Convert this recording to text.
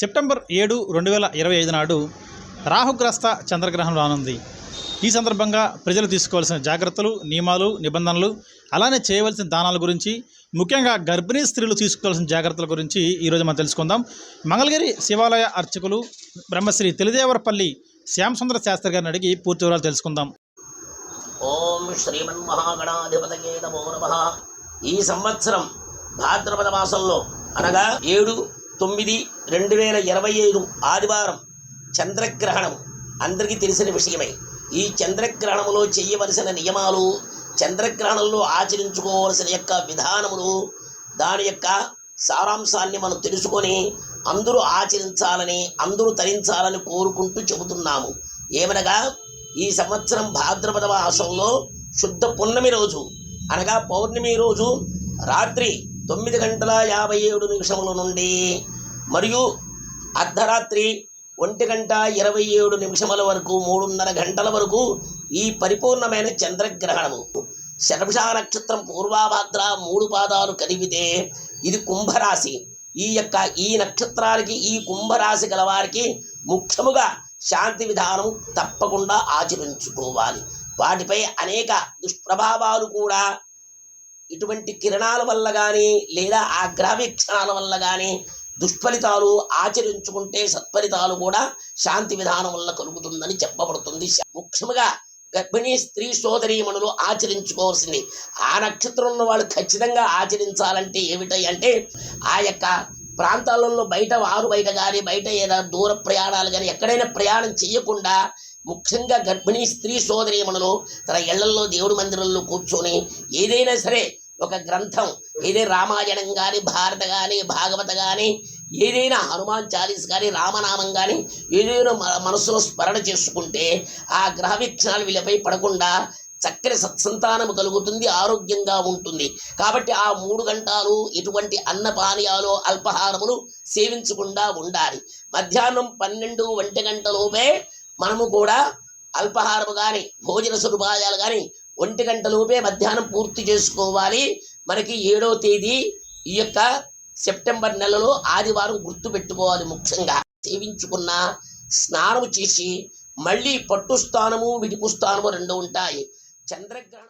September ఏడు రెండు వేల ఇరవై ఐదు నాడు రాహుగ్రస్త చంద్రగ్రహణం రానుంది. ఈ సందర్భంగా ప్రజలు తీసుకోవాల్సిన జాగ్రత్తలు నియమాలు నిబంధనలు అలానే చేయవలసిన దానాల గురించి ముఖ్యంగా గర్భిణీ స్త్రీలు తీసుకోవాల్సిన జాగ్రత్తల గురించి ఈరోజు మనం తెలుసుకుందాం. మంగళగిరి శివాలయ అర్చకులు బ్రహ్మశ్రీ తెలిదేవరపల్లి శ్యామసుందర శాస్త్రి గారిని అడిగి పూర్తి వివరాలు తెలుసుకుందాం. ఓం శ్రీమన్మహాగణాధిపతయే నమో నమ. ఈ సంవత్సరం భాద్రపద మాసంలో అనగా ఏడు తొమ్మిది రెండు వేల ఇరవై ఐదు ఆదివారం చంద్రగ్రహణం. అందరికీ తెలిసిన విషయమే. ఈ చంద్రగ్రహణములో చేయవలసిన నియమాలు చంద్రగ్రహణంలో ఆచరించుకోవలసిన యొక్క విధానములు దాని యొక్క సారాంశాన్ని మనం తెలుసుకొని అందరూ ఆచరించాలని అందరూ తరించాలని కోరుకుంటూ చెబుతున్నాము. ఏమనగా ఈ సంవత్సరం భాద్రపద మాసంలో శుద్ధ పున్నమి రోజు అనగా పౌర్ణమి రోజు రాత్రి తొమ్మిది గంటల యాభై ఏడు నిమిషముల నుండి మరియు అర్ధరాత్రి ఒంటి గంట ఇరవై ఏడు నిమిషముల వరకు మూడున్నర గంటల వరకు ఈ పరిపూర్ణమైన చంద్రగ్రహణము. శతభిష నక్షత్రం పూర్వాభాద్ర మూడు పాదాలు కలిపితే ఇది కుంభరాశి. ఈ యొక్క ఈ నక్షత్రాలకి ఈ కుంభరాశి గలవారికి ముఖ్యముగా శాంతి విధానం తప్పకుండా ఆచరించుకోవాలి. వాటిపై అనేక దుష్ప్రభావాలు కూడా ఇటువంటి కిరణాల వల్ల కానీ లేదా ఆ గ్రహ వల్ల కానీ దుష్ఫలితాలు ఆచరించుకుంటే సత్ఫలితాలు కూడా శాంతి విధానం వల్ల కలుగుతుందని చెప్పబడుతుంది. ముఖ్యముగా గర్భిణీ స్త్రీ సోదరీమణులు ఆచరించుకోవాల్సింది. ఆ నక్షత్రం ఉన్న వాళ్ళు ఖచ్చితంగా ఆచరించాలంటే ఏమిటై అంటే ఆ యొక్క ప్రాంతాలలో బయట వారు బయట కానీ బయట ఏదైనా దూర ప్రయాణాలు కానీ ఎక్కడైనా ప్రయాణం చేయకుండా ముఖ్యంగా గర్భిణీ స్త్రీ సోదరీమణులు తన ఇళ్ళలో దేవుడి మందిరంలో కూర్చొని ఏదైనా సరే ఒక గ్రంథం. ఏదైనా రామాయణం కానీ భారత కానీ భాగవత కానీ ఏదైనా హనుమాన్ చాలీస్ కానీ రామనామం కానీ ఏదైనా మన మనసులో స్మరణ చేసుకుంటే ఆ గ్రహ వీక్షణాలు వీళ్ళపై పడకుండా చక్కని సత్సంతానము కలుగుతుంది ఆరోగ్యంగా ఉంటుంది. కాబట్టి ఆ మూడు గంటలు ఎటువంటి అన్నపానీయాలు అల్పహారములు సేవించకుండా ఉండాలి. మధ్యాహ్నం పన్నెండు ఒంటి గంటలోపే మనము కూడా అల్పహారము కానీ భోజన సదుపాయాలు కానీ ఒంటి గంటలోపే మధ్యాహ్నం పూర్తి చేసుకోవాలి. మనకి ఏడో తేదీ ఈ యొక్క సెప్టెంబర్ నెలలో ఆదివారం గుర్తు పెట్టుకోవాలి ముఖ్యంగా. సేవించుకున్న స్నానము చేసి మళ్ళీ పట్టు స్థానము విడిపు స్థానము రెండు ఉంటాయి. చంద్రగ్రహణం